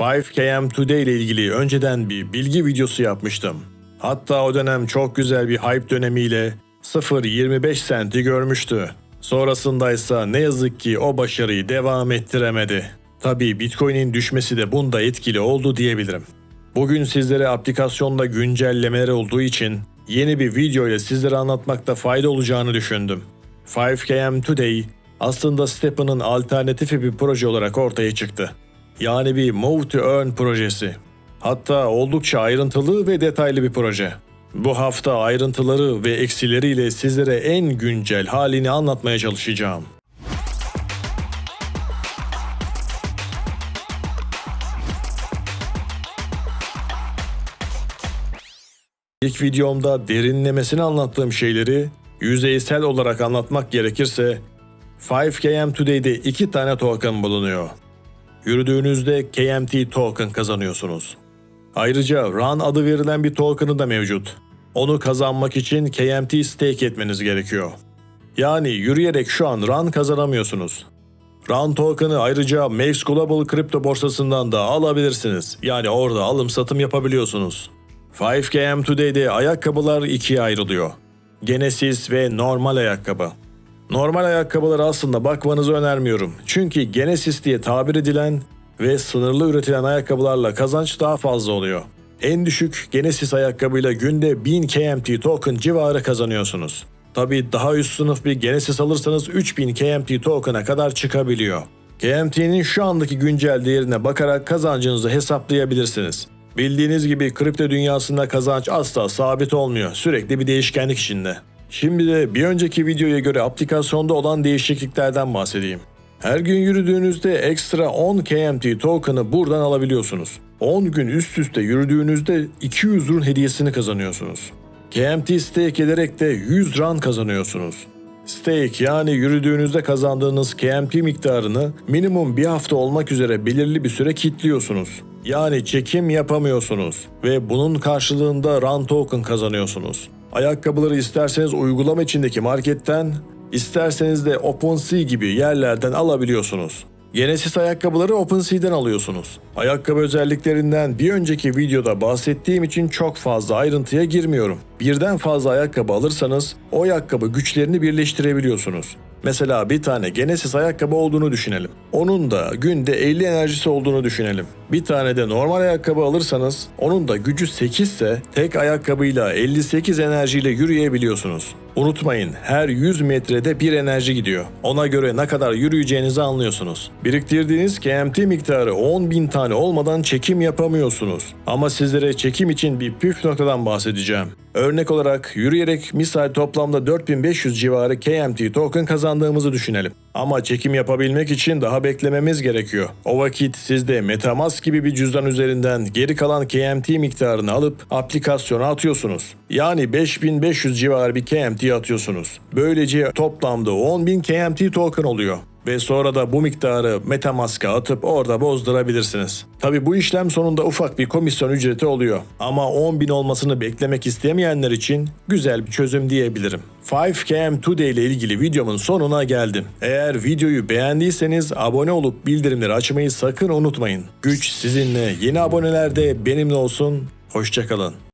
5KM Today ile ilgili önceden bir bilgi videosu yapmıştım. Hatta o dönem çok güzel bir hype dönemiyle 0.25 senti görmüştü. Sonrasında ise ne yazık ki o başarıyı devam ettiremedi. Tabii Bitcoin'in düşmesi de bunda etkili oldu diyebilirim. Bugün sizlere aplikasyonda güncellemeler olduğu için yeni bir video ile sizlere anlatmakta fayda olacağını düşündüm. 5KM Today aslında Steppen'ın alternatifi bir proje olarak ortaya çıktı. Yani bir Move to Earn projesi. Hatta oldukça ayrıntılı ve detaylı bir proje. Bu hafta ayrıntıları ve eksileriyle sizlere en güncel halini anlatmaya çalışacağım. İlk videomda derinlemesine anlattığım şeyleri yüzeysel olarak anlatmak gerekirse 5KM Today'de iki tane token bulunuyor. Yürüdüğünüzde KMT token kazanıyorsunuz. Ayrıca Run adı verilen bir token'ı da mevcut. Onu kazanmak için KMT stake etmeniz gerekiyor. Yani yürüyerek şu an Run kazanamıyorsunuz. Run token'ı ayrıca Max Global kripto borsasından da alabilirsiniz. Yani orada alım satım yapabiliyorsunuz. 5KM Today'de ayakkabılar ikiye ayrılıyor. Genesis ve normal ayakkabı. Normal ayakkabılara aslında bakmanızı önermiyorum. Çünkü Genesis diye tabir edilen ve sınırlı üretilen ayakkabılarla kazanç daha fazla oluyor. En düşük Genesis ayakkabıyla günde 1000 KMT token civarı kazanıyorsunuz. Tabi daha üst sınıf bir Genesis alırsanız 3000 KMT token'a kadar çıkabiliyor. KMT'nin şu andaki güncel değerine bakarak kazancınızı hesaplayabilirsiniz. Bildiğiniz gibi kripto dünyasında kazanç asla sabit olmuyor. Sürekli bir değişkenlik içinde. Şimdi de bir önceki videoya göre aplikasyonda olan değişikliklerden bahsedeyim. Her gün yürüdüğünüzde ekstra 10 KMT token'ı buradan alabiliyorsunuz. 10 gün üst üste yürüdüğünüzde 200 run hediyesini kazanıyorsunuz. KMT stake ederek de 100 run kazanıyorsunuz. Stake yani yürüdüğünüzde kazandığınız KMT miktarını minimum bir hafta olmak üzere belirli bir süre kilitliyorsunuz. Yani çekim yapamıyorsunuz ve bunun karşılığında run token kazanıyorsunuz. Ayakkabıları isterseniz uygulama içindeki marketten, isterseniz de OpenSea gibi yerlerden alabiliyorsunuz. Genesis ayakkabıları OpenSea'den alıyorsunuz. Ayakkabı özelliklerinden bir önceki videoda bahsettiğim için çok fazla ayrıntıya girmiyorum. Birden fazla ayakkabı alırsanız o ayakkabı güçlerini birleştirebiliyorsunuz. Mesela bir tane Genesis ayakkabı olduğunu düşünelim. Onun da günde 50 enerjisi olduğunu düşünelim. Bir tane de normal ayakkabı alırsanız onun da gücü 8 ise tek ayakkabıyla 58 enerjiyle yürüyebiliyorsunuz. Unutmayın her 100 metrede bir enerji gidiyor. Ona göre ne kadar yürüyeceğinizi anlıyorsunuz. Biriktirdiğiniz KMT miktarı 10.000 tane olmadan çekim yapamıyorsunuz. Ama sizlere çekim için bir püf noktadan bahsedeceğim. Örnek olarak yürüyerek misal toplamda 4500 civarı KMT token kazandığımızı düşünelim. Ama çekim yapabilmek için daha beklememiz gerekiyor. O vakit siz de Metamask gibi bir cüzdan üzerinden geri kalan KMT miktarını alıp aplikasyona atıyorsunuz. Yani 5500 civarı bir KMT atıyorsunuz. Böylece toplamda 10.000 KMT token oluyor ve sonra da bu miktarı Metamask'a atıp orada bozdurabilirsiniz. Tabi bu işlem sonunda ufak bir komisyon ücreti oluyor. Ama 10.000 olmasını beklemek istemeyenler için güzel bir çözüm diyebilirim. 5KM Today ile ilgili videomun sonuna geldim. Eğer videoyu beğendiyseniz abone olup bildirimleri açmayı sakın unutmayın. Güç sizinle. Yeni aboneler de benimle olsun. Hoşçakalın.